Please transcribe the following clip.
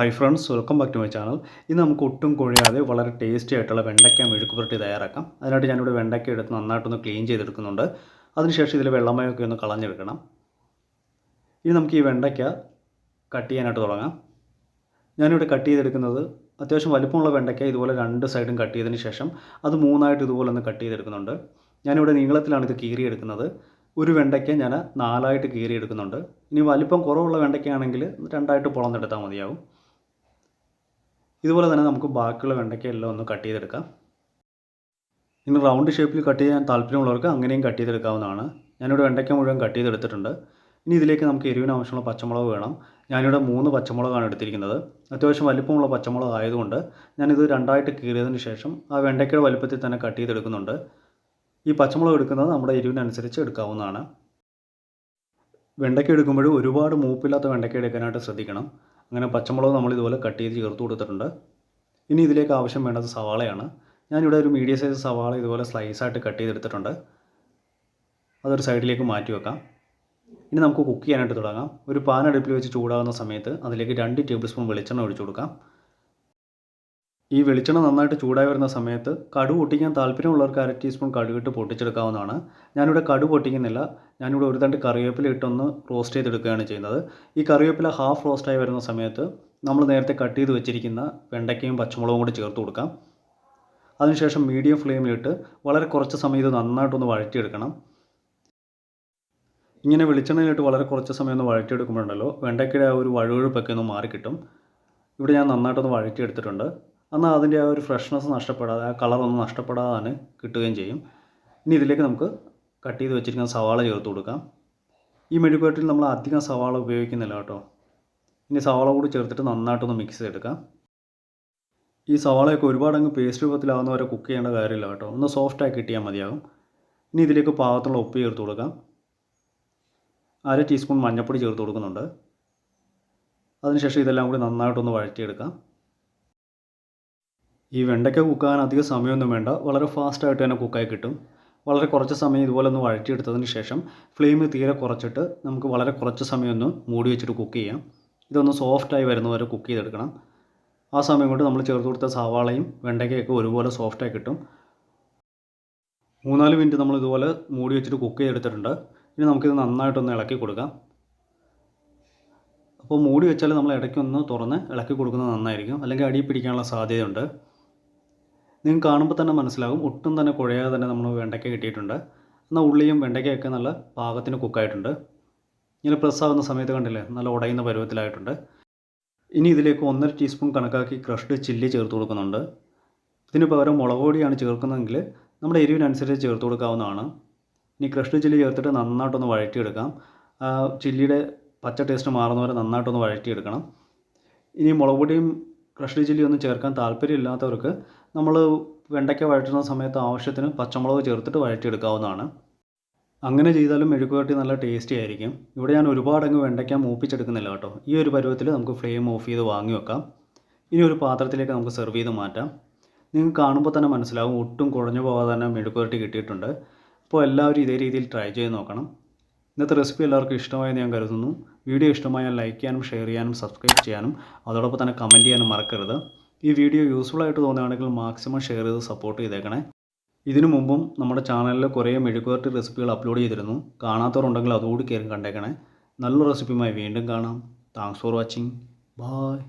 Hi friends welcome back to my channel ഇന്ന് നമുക്ക് ഒട്ടും കൊഴിയാതെ വളരെ ടേസ്റ്റി ആയിട്ടുള്ള വെണ്ടയ്ക്ക മെഴുക്ക് പുരട്ടി തയ്യാറാക്കാം. അതിനായിട്ട് ഞാനിവിടെ വെണ്ടയ്ക്ക എടുത്ത് നന്നായിട്ടൊന്ന് ക്ലീൻ ചെയ്തെടുക്കുന്നുണ്ട്. അതിനുശേഷം ഇതിൽ വെള്ളമയൊക്കെ ഒന്ന് കളഞ്ഞു വെക്കണം. ഇനി നമുക്ക് ഈ വെണ്ടയ്ക്ക കട്ട് ചെയ്യാനായിട്ട് തുടങ്ങാം. ഞാനിവിടെ കട്ട് ചെയ്തെടുക്കുന്നത് അത്യാവശ്യം വലുപ്പമുള്ള വെണ്ടയ്ക്ക ഇതുപോലെ രണ്ട് സൈഡും കട്ട് ചെയ്തതിന് ശേഷം അത് മൂന്നായിട്ട് ഇതുപോലെ ഒന്ന് കട്ട് ചെയ്തെടുക്കുന്നുണ്ട്. ഞാനിവിടെ നീളത്തിലാണ് ഇത് കീറിയെടുക്കുന്നത്. ഒരു വെണ്ടയ്ക്ക ഞാൻ നാലായിട്ട് കീറിയെടുക്കുന്നുണ്ട്. ഇനി വലിപ്പം കുറവുള്ള വെണ്ടയ്ക്കയാണെങ്കിൽ രണ്ടായിട്ട് പൊളന്നെടുത്താൽ മതിയാവും. ഇതുപോലെ തന്നെ നമുക്ക് ബാക്കിയുള്ള വെണ്ടയ്ക്കെല്ലാം ഒന്ന് കട്ട് ചെയ്തെടുക്കാം. ഇനി റൗണ്ട് ഷേപ്പിൽ കട്ട് ചെയ്യാൻ താല്പര്യമുള്ളവർക്ക് അങ്ങനെയും കട്ട് ചെയ്തെടുക്കാവുന്നതാണ്. ഞാനിവിടെ വെണ്ടയ്ക്ക മുഴുവൻ കട്ട് ചെയ്തെടുത്തിട്ടുണ്ട്. ഇനി ഇതിലേക്ക് നമുക്ക് എരിവിന് ആവശ്യമുള്ള പച്ചമുളക് വേണം. ഞാനിവിടെ മൂന്ന് പച്ചമുളകാണ് എടുത്തിരിക്കുന്നത്. അത്യാവശ്യം വലിപ്പമുള്ള പച്ചമുളക് ആയതുകൊണ്ട് ഞാനിത് രണ്ടായിട്ട് കീറിയതിന് ശേഷം ആ വെണ്ടയ്ക്കയുടെ വലുപ്പത്തിൽ തന്നെ കട്ട് ചെയ്തെടുക്കുന്നുണ്ട്. ഈ പച്ചമുളക് എടുക്കുന്നത് നമ്മുടെ എരിവിനനുസരിച്ച് എടുക്കാവുന്നതാണ്. വെണ്ടയ്ക്ക എടുക്കുമ്പോഴും ഒരുപാട് മൂപ്പില്ലാത്ത വെണ്ടയ്ക്ക എടുക്കാനായിട്ട് ശ്രദ്ധിക്കണം. അങ്ങനെ പച്ചമുളക് നമ്മൾ ഇതുപോലെ കട്ട് ചെയ്ത് ചേർത്ത് കൊടുത്തിട്ടുണ്ട്. ഇനി ഇതിലേക്ക് ആവശ്യം വേണ്ടത് സവാളയാണ്. ഞാനിവിടെ ഒരു മീഡിയം സൈസ് സവാള ഇതുപോലെ സ്ലൈസായിട്ട് കട്ട് ചെയ്തെടുത്തിട്ടുണ്ട്. അതൊരു സൈഡിലേക്ക് മാറ്റി വെക്കാം. ഇനി നമുക്ക് കുക്ക് ചെയ്യാനായിട്ട് തുടങ്ങാം. ഒരു പാൻ അടുപ്പിൽ വെച്ച് ചൂടാകുന്ന സമയത്ത് അതിലേക്ക് രണ്ട് ടേബിൾ സ്പൂൺ വെളിച്ചെണ്ണ ഒഴിച്ചു കൊടുക്കാം. ഈ വെളിച്ചെണ്ണ നന്നായിട്ട് ചൂടായി വരുന്ന സമയത്ത് കടു പൊട്ടിക്കാൻ താല്പര്യമുള്ളവർക്ക് അര ടീസ്പൂൺ കടുകിട്ട് പൊട്ടിച്ചെടുക്കാവുന്നതാണ്. ഞാനിവിടെ കടു പൊട്ടിക്കുന്നില്ല. ഞാനിവിടെ ഒരു തണ്ട് കറിവേപ്പില ഇട്ടൊന്ന് റോസ്റ്റ് ചെയ്തെടുക്കുകയാണ് ചെയ്യുന്നത്. ഈ കറിവേപ്പില ഹാഫ് റോസ്റ്റായി വരുന്ന സമയത്ത് നമ്മൾ നേരത്തെ കട്ട് ചെയ്ത് വെച്ചിരിക്കുന്ന വെണ്ടയ്ക്കയും പച്ചമുളകും കൂടി ചേർത്ത് കൊടുക്കാം. അതിനുശേഷം മീഡിയം ഫ്ലെയിമിലിട്ട് വളരെ കുറച്ച് സമയം ഇത് നന്നായിട്ടൊന്ന് വഴറ്റിയെടുക്കണം. ഇങ്ങനെ വെളിച്ചെണ്ണയിലിട്ട് വളരെ കുറച്ച് സമയം ഒന്ന് വഴറ്റിയെടുക്കുമ്പോഴുണ്ടല്ലോ വെണ്ടയ്ക്കയുടെ ആ ഒരു വഴുവഴുപ്പൊക്കെ ഒന്ന് മാറിക്കിട്ടും. ഇവിടെ ഞാൻ നന്നായിട്ടൊന്ന് വഴറ്റിയെടുത്തിട്ടുണ്ട്. എന്നാൽ അതിന്റെ ആ ഒരു ഫ്രഷ്നെസ് നഷ്ടപ്പെടാതെ ആ കളറൊന്നും നഷ്ടപ്പെടാതെ കിട്ടുകയും ചെയ്യും. ഇനി ഇതിലേക്ക് നമുക്ക് കട്ട് ചെയ്ത് വെച്ചിരിക്കുന്ന സവാള ചേർത്ത് കൊടുക്കാം. ഈ മെഴുകുവരട്ടിൽ നമ്മൾ അധികം സവാള ഉപയോഗിക്കുന്നില്ല കേട്ടോ. ഇനി സവാള കൂടി ചേർത്തിട്ട് നന്നായിട്ടൊന്ന് മിക്സ് ചെയ്തെടുക്കാം. ഈ സവാളയൊക്കെ ഒരുപാട് അങ്ങ് പേസ്റ്റ് രൂപത്തിലാവുന്ന വരെ കുക്ക് ചെയ്യേണ്ട കാര്യമില്ല കേട്ടോ. ഒന്ന് സോഫ്റ്റായി കിട്ടിയാൽ മതിയാകും. ഇനി ഇതിലേക്ക് പാകത്തുള്ള ഉപ്പ് ചേർത്ത് കൊടുക്കാം. അര ടീസ്പൂൺ മഞ്ഞൾപ്പൊടി ചേർത്ത് കൊടുക്കുന്നുണ്ട്. അതിനുശേഷം ഇതെല്ലാം കൂടി നന്നായിട്ടൊന്ന് വഴറ്റിയെടുക്കാം. ഈ വെണ്ടയ്ക്ക കുക്കാൻ അധികം സമയമൊന്നും വേണ്ട. വളരെ ഫാസ്റ്റായിട്ട് തന്നെ കുക്കായി കിട്ടും. വളരെ കുറച്ച് സമയം ഇതുപോലെ ഒന്ന് വഴറ്റിയെടുത്തതിന് ശേഷം ഫ്ലെയിം തീരെ കുറച്ചിട്ട് നമുക്ക് വളരെ കുറച്ച് സമയം ഒന്ന് മൂടി വെച്ചിട്ട് കുക്ക് ചെയ്യാം. ഇതൊന്ന് സോഫ്റ്റായി വരുന്നവരെ കുക്ക് ചെയ്തെടുക്കണം. ആ സമയം കൊണ്ട് നമ്മൾ ചേർത്ത് കൊടുത്ത സവാളയും വെണ്ടയ്ക്കയൊക്കെ ഒരുപോലെ സോഫ്റ്റായി കിട്ടും. മൂന്നാൽ മിനിറ്റ് നമ്മൾ ഇതുപോലെ മൂടി വെച്ചിട്ട് കുക്ക് ചെയ്തെടുത്തിട്ടുണ്ട്. ഇനി നമുക്കിത് നന്നായിട്ടൊന്ന് ഇളക്കി കൊടുക്കാം. അപ്പോൾ മൂടി വെച്ചാൽ നമ്മൾ ഇടയ്ക്കൊന്ന് തുറന്ന് ഇളക്കി കൊടുക്കുന്നത് നന്നായിരിക്കും. അല്ലെങ്കിൽ അടി പിടിക്കാനുള്ള സാധ്യതയുണ്ട്. നിങ്ങൾക്ക് കാണുമ്പോൾ തന്നെ മനസ്സിലാകും. ഒട്ടും തന്നെ കുഴയാതെ തന്നെ നമ്മൾ വെണ്ടയ്ക്ക കിട്ടിയിട്ടുണ്ട്. എന്നാൽ ഉള്ളിയും വെണ്ടയ്ക്കയൊക്കെ നല്ല പാകത്തിന് കുക്കായിട്ടുണ്ട് ഇങ്ങനെ പ്രസ്സാവുന്ന സമയത്ത് കണ്ടില്ലേ നല്ല ഉടയുന്ന പരുവത്തിലായിട്ടുണ്ട്. ഇനി ഇതിലേക്ക് ഒന്നര ടീസ്പൂൺ കണക്കാക്കി ക്രഷ്ഡ് ചില്ലി ചേർത്ത് കൊടുക്കുന്നുണ്ട്. ഇതിന് പകരം മുളക് പൊടിയാണ് ചേർക്കുന്നതെങ്കിൽ നമ്മുടെ എരിവിനനുസരിച്ച് ചേർത്ത് കൊടുക്കാവുന്നതാണ്. ഇനി ക്രഷ്ഡ് ചില്ലി ചേർത്തിട്ട് നന്നായിട്ടൊന്ന് വഴറ്റിയെടുക്കാം. ചില്ലിയുടെ പച്ച ടേസ്റ്റ് മാറുന്നവരെ നന്നായിട്ടൊന്ന് വഴറ്റിയെടുക്കണം. ഇനി മുളക് പൊടിയും ക്രഷ്ഡ് ചില്ലി ഒന്നും ചേർക്കാൻ താല്പര്യമില്ലാത്തവർക്ക് നമ്മൾ വെണ്ടയ്ക്ക വഴറ്റുന്ന സമയത്ത് ആവശ്യത്തിന് പച്ചമുളക് ചേർത്തിട്ട് വഴറ്റിയെടുക്കാവുന്നതാണ്. അങ്ങനെ ചെയ്താലും മെഴുക്ക് വരട്ടി നല്ല ടേസ്റ്റി ആയിരിക്കും. ഇവിടെ ഞാൻ ഒരുപാട് അങ്ങ് വെണ്ടയ്ക്ക മൂപ്പിച്ചെടുക്കുന്നില്ല കേട്ടോ. ഈ ഒരു പരുവത്തിൽ നമുക്ക് ഫ്ലെയിം ഓഫ് ചെയ്ത് വാങ്ങി വെക്കാം. ഇനി ഒരു പാത്രത്തിലേക്ക് നമുക്ക് സെർവ് ചെയ്ത് മാറ്റാം. നിങ്ങൾക്ക് കാണുമ്പോൾ തന്നെ മനസ്സിലാവും ഒട്ടും കുഴഞ്ഞു പോകാതെ തന്നെ മെഴുക്ക് വരട്ടി കിട്ടിയിട്ടുണ്ട്. അപ്പോൾ എല്ലാവരും ഇതേ രീതിയിൽ ട്രൈ ചെയ്ത് നോക്കണം. ഇന്നത്തെ റെസിപ്പി എല്ലാവർക്കും ഇഷ്ടമായെന്ന് ഞാൻ കരുതുന്നു. വീഡിയോ ഇഷ്ടമായാൽ ലൈക്ക് ചെയ്യാനും ഷെയർ ചെയ്യാനും സബ്സ്ക്രൈബ് ചെയ്യാനും അതോടൊപ്പം തന്നെ കമന്റ് ചെയ്യാനും മറക്കരുത്. ഈ വീഡിയോ യൂസ്ഫുൾ ആയിട്ട് തോന്നുകയാണെങ്കിൽ മാക്സിമം ഷെയർ ചെയ്ത് സപ്പോർട്ട് ചെയ്തേക്കണേ. ഇതിനു മുമ്പും നമ്മുടെ ചാനലിൽ കുറേ മെഴുകുവരട്ടി റെസിപ്പികൾ അപ്ലോഡ് ചെയ്തിരുന്നു. കാണാത്തവരുണ്ടെങ്കിൽ അതുകൂടി കയറി കണ്ടേക്കണേ. നല്ല റെസിപ്പിയുമായി വീണ്ടും കാണാം. Thanks for watching bye